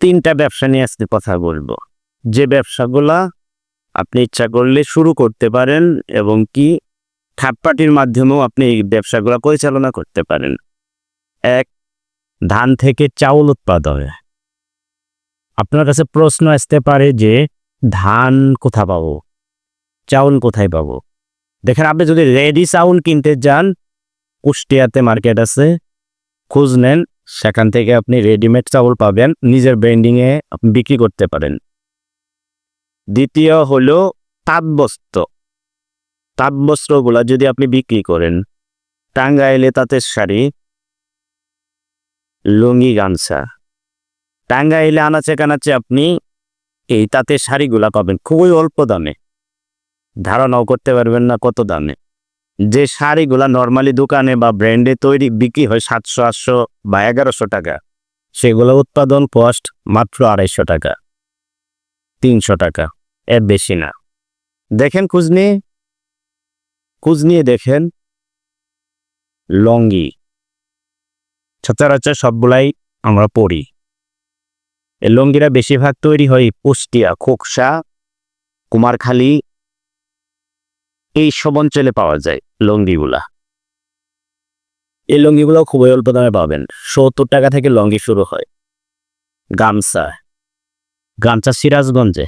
তিনটা ব্যবসা নিয়ে আজকে কথা বলব। যে ব্যবসাগুলা আপনি ইচ্ছা করলে শুরু করতে পারেন এবং কি থার্ড মাধ্যমেও আপনি এই ব্যবসাগুলো পরিচালনা করতে পারেন। এক, ধান থেকে চাউল উৎপাদন। আপনার কাছে প্রশ্ন আসতে পারে যে, ধান কোথা পাবো? চাউল কোথায় পাবো? দেখেন, আপনি যদি রেডি চাউল কিনতে যান, কুষ্টিয়াতে মার্কেট আছে, খোঁজ নেন সেখান থেকে আপনি রেডিমেড চাউল পাবেন, নিজের ব্র্যান্ডিংয়ে বিক্রি করতে পারেন। দ্বিতীয় হলো তাঁতবস্ত্র। তাঁতবস্ত্রগুলা যদি আপনি বিক্রি করেন, টাঙ্গাইলে তাঁতের শাড়ি, লুঙ্গি, গামছা। টাঙ্গাইলে আনাচে কানাচে আপনি এই তাঁতের শাড়িগুলা পাবেন, খুবই অল্প দামে। ধারণাও করতে পারবেন না কত দামে। যে শাড়িগুলা নর্মালি দোকানে বা ব্র্যান্ডে তৈরি, বিক্রি হয় সাতশো, আটশো বা এগারোশো টাকা। সেগুলো উৎপাদন কস্ট মাত্র আড়াইশো টাকা, তিনশো টাকা, এর বেশি না। দেখেন খোঁজ নিয়ে খোঁজ নিয়ে দেখেন, লঙ্গি, সচরাচর সবগুলাই আমরা পড়ি এই লঙ্গিরা বেশিরভাগ তৈরি হয় কুষ্টিয়া, খোকসা, কুমারখালী এই সব অঞ্চলে পাওয়া যায় লঙ্গিগুলা। এই লঙ্গিগুলো খুবই অল্প দামে পাবেন। সত্তর টাকা থেকে লঙ্গি শুরু হয়। গামছা। গামছা সিরাজগঞ্জে।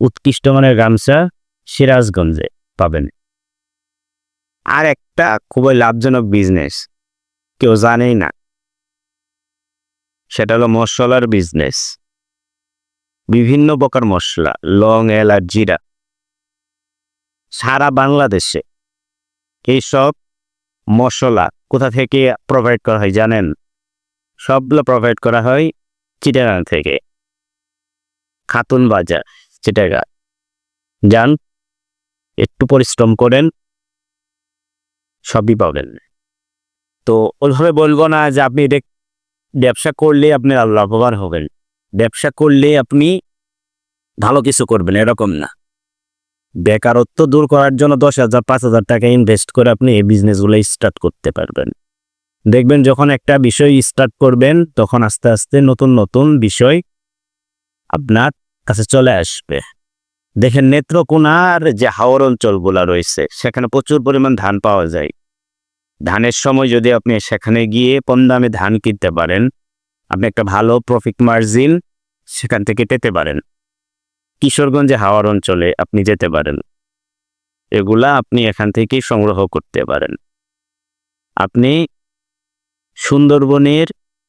উৎকৃষ্ট মানের গামছা সিরাজগঞ্জে পাবেন। আর একটা খুবই লাভজনক বিজনেস কেউ জানেই না। সেটা হলো মশলার বিজনেস বিভিন্ন প্রকার মশলা, লং, এলাচ, জিরা। সারা বাংলাদেশে এইসব মশলা কোথা থেকে প্রোভাইড করা হয় জানেন? সবগুলো প্রোভাইড করা হয় চিটাগাং থেকে। খাতুন বাজার, চিটাগাং। যান, একটু পরিশ্রম করেন, সবই পাবেন। তো ওইভাবে বলব না যে আপনি এটা ব্যবসা করলে আপনি লাভবান হবেন। ব্যবসা করলে আপনি ভালো কিছু করবেন, এরকম না। বেকারত্ব দূর করার জন্য দশ হাজার, পাঁচ হাজার টাকা ইনভেস্ট করে আপনি এই বিজনেসগুলো স্টার্ট করতে পারবেন। দেখবেন যখন একটা বিষয় স্টার্ট করবেন, তখন আস্তে আস্তে নতুন নতুন বিষয় আপনার কাছে চলে আসবে। দেখেন নেত্রকোনার যে হাওর অঞ্চলগুলা রয়েছে, সেখানে প্রচুর পরিমাণ ধান পাওয়া যায়। ধানের সময় যদি আপনি সেখানে গিয়ে কম দামে ধান কিনতে পারেন, আপনি একটা ভালো প্রফিট মার্জিন সেখান থেকে পেতে পারেন। কিশোরগঞ্জে হাওয়ার অঞ্চলে আপনি যেতে পারেন। এগুলা আপনি এখান থেকেই সংগ্রহ করতে পারেন। আপনি সুন্দরবনের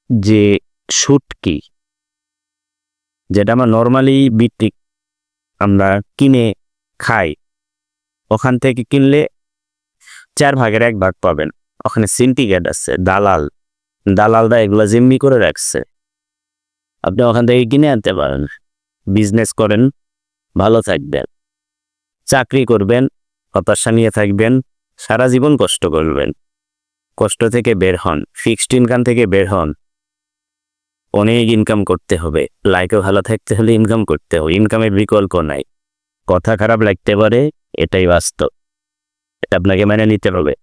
যে শুটকি যেটা আমরা নর্মালি বিক্রি আমরা কিনে খাই, ওখান থেকে কিনলে চার ভাগের এক ভাগ পাবেন। ওখানে সিন্ডিকেট আছে, দালাল। দালালরা এগুলো জিম্মি করে রাখছে। আপনি ওখান থেকে কিনে আনতে পারেন। বিজনেস করেন। ভালো থাকবেন। চাকরি করবেন, হতাশা নিয়ে থাকবেন, সারা জীবন কষ্ট করবেন। কষ্ট থেকে বের হন ফিক্সড ইনকাম থেকে বের হন। অনেক ইনকাম করতে হবে লাইফে ভালো থাকতে হলে ইনকাম করতে হবে ইনকামের বিকল্প নাই। কথা খারাপ লাগতে পারে, এটাই বাস্তব। এটা আপনাকে মেনে নিতে হবে।